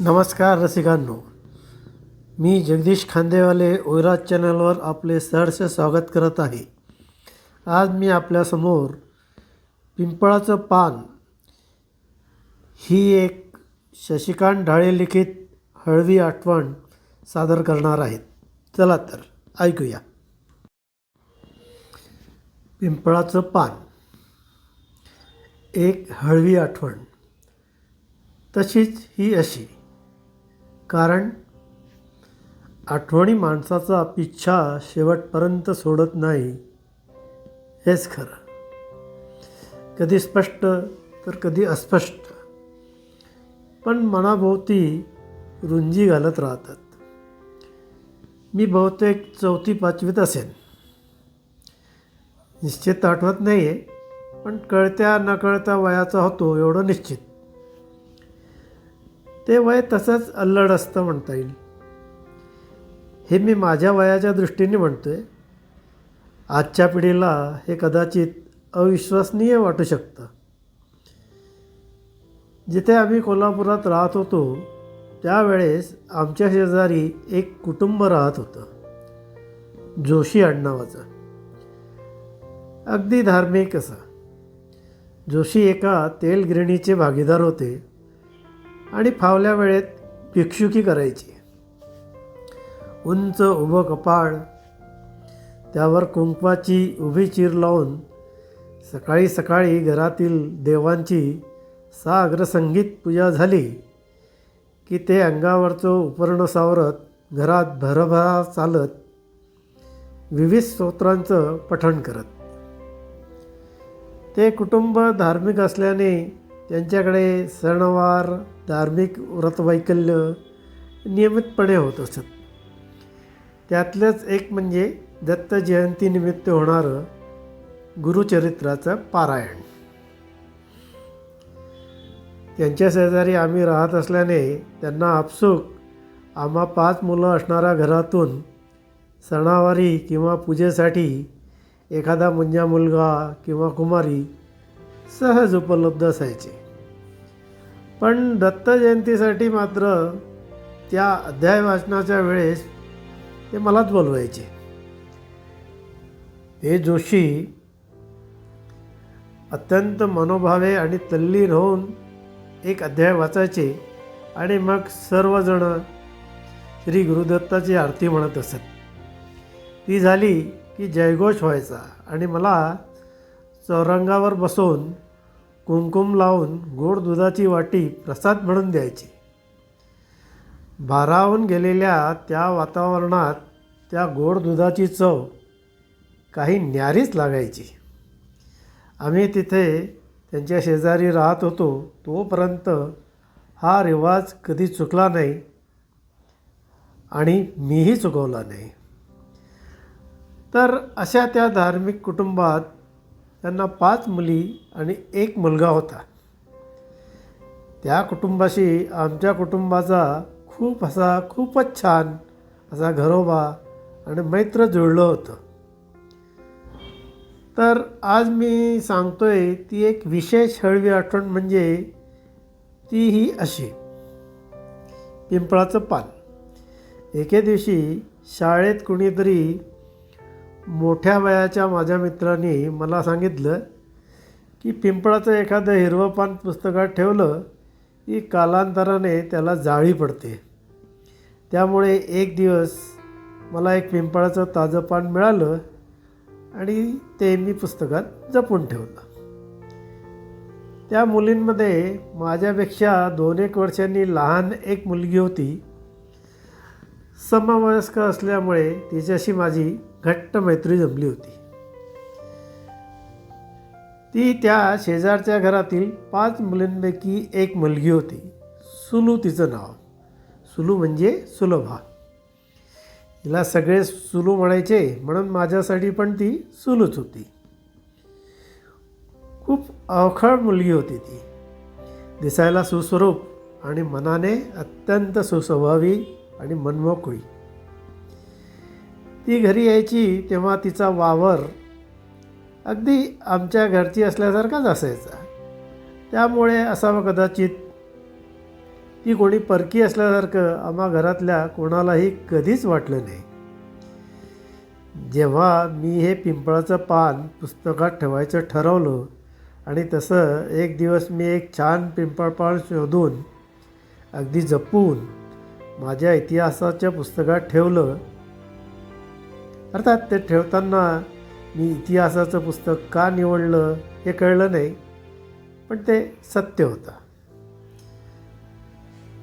नमस्कार रसिकांनो. मी जगदीश खांदेवाले ओयराज चॅनलवर आपले सहर्ष स्वागत करत आहे. आज मी आपल्यासमोर पिंपळाचं पान ही एक शशिकांत ढाळे लिखित हळवी आठवण सादर करणार आहेत. चला तर ऐकूया. पिंपळाचं पान. एक हळवी आठवण. तशीच ही अशी. कारण आठवणी माणसाचा पिच्छा शेवटपर्यंत सोडत नाही. हेच खरं. कधी स्पष्ट तर कधी अस्पष्ट. पण मनाभोवती रुंजी घालत राहतात. मी बहुतेक चौथी पाचवीत असेन. निश्चित आठवत नाही आहे पण कळत्या नकळत्या वयाचा होतो एवढं निश्चित. ते वय तसंच अल्लड असतं म्हणता येईल. हे मी माझ्या वयाच्या दृष्टीने म्हणतो आहे आजच्या पिढीला हे कदाचित अविश्वसनीय वाटू शकतं. जिथे आम्ही कोल्हापुरात राहत होतो त्यावेळेस आमच्या शेजारी एक कुटुंब राहत होतं. जोशी आडनावाचं. अगदी धार्मिक असं. जोशी एका तेल गिरणीचे भागीदार होते. आणि फावल्या वेळेत भिक्षुकी करायची. उंच उभं कपाळ त्यावर कुंकवाची उभी चीर लावून सकाळी सकाळी घरातील देवांची साग्र संगीत पूजा झाली की ते अंगावरचं उपर्ण सावरत घरात भरभरा चालत विविध स्तोत्रांचं पठण करत. ते कुटुंब धार्मिक असल्याने त्यांच्याकडे सणवार धार्मिक व्रतवैकल्य नियमितपणे होत असत. त्यातलंच एक म्हणजे दत्त जयंतीनिमित्त होणारं गुरुचरित्राचं पारायण. त्यांच्या शेजारी आम्ही राहत असल्याने त्यांना आपसूक आम्हा पाच मुलं असणाऱ्या घरातून सणावारी किंवा पूजेसाठी एखादा मुंजा मुलगा किंवा कुमारी सहज उपलब्ध असायचे. पण दत्त जयंतीसाठी मात्र त्या अध्याय वाचनाच्या वेळेस ते मलाच बोलवायचे. हे जोशी अत्यंत मनोभावे आणि तल्लीन होऊन एक अध्याय वाचायचे आणि मग सर्वजण श्री गुरुदत्ताची आरती म्हणत असत. ती झाली की जयघोष व्हायचा आणि मला चौरंगावर बसवून कुंकुम लावून गोड दुधाची वाटी प्रसाद म्हणून द्यायची. भारावून गेलेल्या त्या वातावरणात त्या गोड दुधाची चव काही न्यारीच लागायची. आम्ही तिथे त्यांच्या शेजारी राहत होतो तोपर्यंत हा रिवाज कधी चुकला नाही आणि मीही चुकवला नाही. तर अशा त्या धार्मिक कुटुंबात त्यांना पाच मुली आणि एक मुलगा होता. त्या कुटुंबाशी आमच्या कुटुंबाचा खूप असा खूपच छान असा घरोबा आणि मैत्र जुळलं होतं. तर आज मी सांगतोय ती एक विशेष हळवी आठवण म्हणजे ती ही अशी. पिंपळाचं पान. एके दिवशी शाळेत कुणीतरी मोठ्या वयाच्या माझ्या मित्रांनी मला सांगितलं की पिंपळाचं एखादं हिरवं पान पुस्तकात ठेवलं की कालांतराने त्याला जाळी पडते. त्यामुळे एक दिवस मला एक पिंपळाचं ताजं पान मिळालं आणि ते मी पुस्तकात जपून ठेवलं. त्या मुलींमध्ये माझ्यापेक्षा दोन एक वर्षांनी लहान एक मुलगी होती. समवयस्क असल्यामुळे तिच्याशी माझी घट्ट मैत्री जमली होती. ती त्या शेजारच्या घरातील पाच मुलींपैकी एक मुलगी होती. सुलू तिचं नाव. सुलू म्हणजे सुलभा. तिला सगळे सुलू म्हणायचे म्हणून माझ्यासाठी पण ती सुलूच होती. खूप अवखळ मुलगी होती ती. दिसायला सुस्वरूप आणि मनाने अत्यंत सुस्वभावी आणि मनमोकळी. ती घरी यायची तेव्हा तिचा वावर अगदी आमच्या घरची असल्यासारखाच असायचा. त्यामुळे असावं कदाचित ती कोणी परकी असल्यासारखं आम्हा घरातल्या कोणालाही कधीच वाटलं नाही. जेव्हा मी हे पिंपळाचं पान पुस्तकात ठेवायचं ठरवलं आणि तसं एक दिवस मी एक छान पिंपळ पान शोधून अगदी जपून माझ्या इतिहासाच्या पुस्तकात ठेवलं अर्थात ते ठेवताना मी इतिहासाचं पुस्तक का निवडलं हे कळलं नाही पण ते सत्य होतं.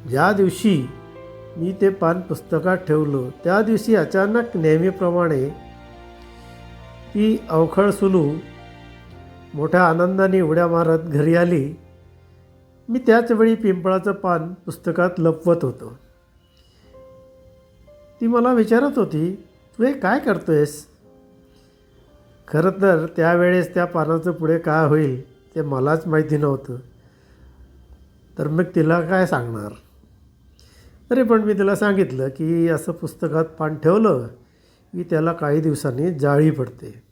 ज्या दिवशी मी ते पान पुस्तकात ठेवलं त्या दिवशी अचानक नेहमीप्रमाणे ती अवखळ सुलू मोठ्या आनंदाने उड्या मारत घरी आली. मी त्याचवेळी पिंपळाचं पान पुस्तकात लपवत होतो. ती मला विचारत होती तू हे काय करतोयस? खरं तर त्यावेळेस त्या पानाचं पुढे काय होईल ते मलाच माहिती नव्हतं. तर मग तिला काय सांगणार? तरी पण मी तिला सांगितलं की असं पुस्तकात पान ठेवलं की त्याला काही दिवसांनी जाळी पडते.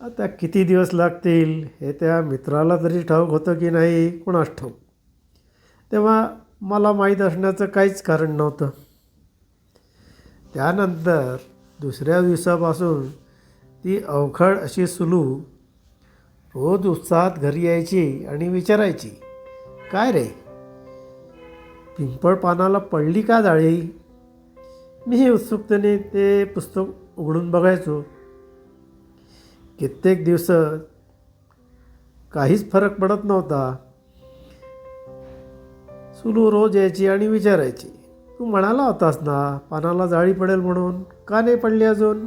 आता किती दिवस लागतील हे त्या मित्राला तरी ठाऊक होतं की नाही कुणास ठाऊक? तेव्हा मला माहीत असण्याचं काहीच कारण नव्हतं. त्यानंतर दुसऱ्या दिवसापासून ती अवखळ अशी सुलू रोज उत्साहात घरी यायची आणि विचारायची काय रे? पिंपळ पानाला पडली का जाळी? मीही उत्सुकतेने ते पुस्तक उघडून बघायचो. कित्येक दिवस काहीच फरक पडत नव्हता. सुलू रोज यायची आणि विचारायची. तू म्हणाला होतास ना पानाला जाळी पडेल म्हणून का नाही पडली अजून?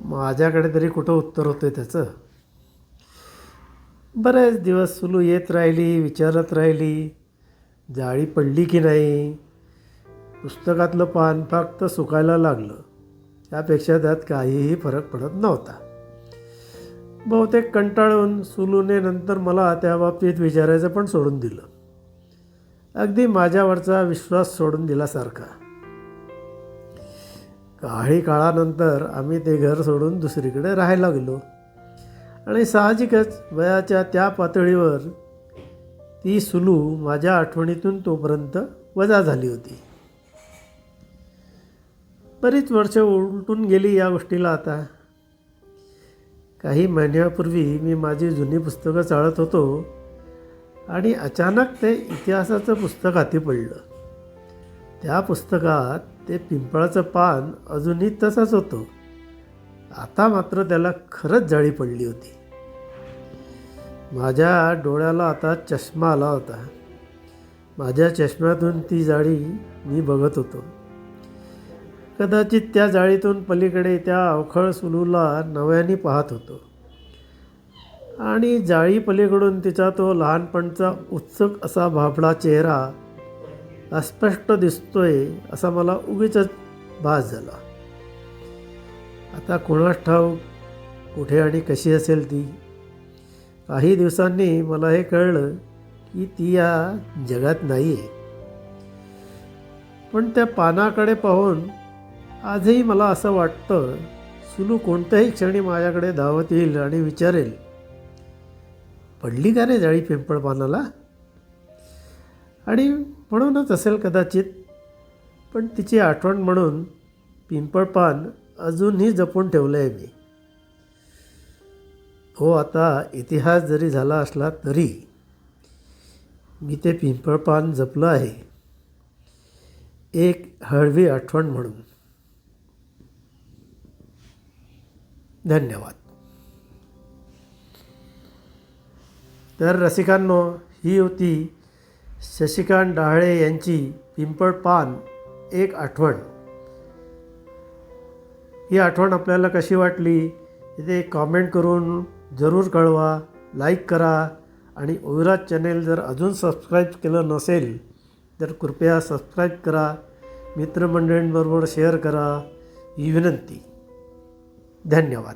माझ्याकडे तरी कुठं उत्तर होतं त्याचं? बरेच दिवस सुलू येत राहिली विचारत राहिली जाळी पडली की नाही? पुस्तकातलं पान फक्त सुकायला लागलं. त्यापेक्षा त्यात काहीही फरक पडत नव्हता. बहुतेक कंटाळून सुलूने नंतर मला त्या बाबतीत विचारायचं पण सोडून दिलं. अगदी माझ्यावरचा विश्वास सोडून दिल्यासारखा. काही काळानंतर आम्ही ते घर सोडून दुसरीकडे राहायला गेलो आणि साहजिकच वयाच्या त्या पातळीवर ती सुलू माझ्या आठवणीतून तोपर्यंत वजा झाली होती. बरीच वर्ष उलटून गेली या गोष्टीला आता. काही महिन्यापूर्वी मी माझी जुनी पुस्तकं चाळत होतो. आणि अचानक ते इतिहासाचं पुस्तक हाती पडलं. त्या पुस्तकात ते पिंपळाचं पान अजूनही तसंच होतं. आता मात्र त्याला खरंच जाळी पडली होती. माझ्या डोळ्याला आता चष्मा आला होता. माझ्या चष्म्यातून ती जाळी मी बघत होतो. कदाचित त्या जाळीतून पलीकडे त्या अवखळ सुलूला नव्याने पाहत होतो. आणि जाळी पलीकडून तिचा तो लहानपणचा उत्सुक असा भाबडा चेहरा अस्पष्ट दिसतोय असा मला उगीच भास झाला. आता कोणास ठाऊक कुठे आणि कशी असेल ती? काही दिवसांनी मला हे कळलं की ती या जगात नाही आहे पण त्या पानाकडे पाहून आजही मला असं वाटतं सुलू कोणत्याही क्षणी माझ्याकडे धावत येईल आणि विचारेल पडली का रे जाळी पिंपळ पानाला? आणि म्हणूनच असेल कदाचित पण तिची आठवण म्हणून पिंपळ पान अजूनही जपून ठेवलं आहे मी. हो आता इतिहास जरी झाला असला तरी मी ते पिंपळ पान जपलं आहे. एक हळवी आठवण म्हणून. धन्यवाद. तर रसिकांनो ही होती शशिकांत डहाळे यांची पिंपळ पान एक आठवण. ही आठवण आपल्याला कशी वाटली ते कॉमेंट करून जरूर कळवा लाईक करा आणि ओविराज चॅनेल जर अजून सबस्क्राईब केलं नसेल तर कृपया सबस्क्राईब करा मित्रमंडळींबरोबर शेअर करा. ही विनंती. धन्यवाद.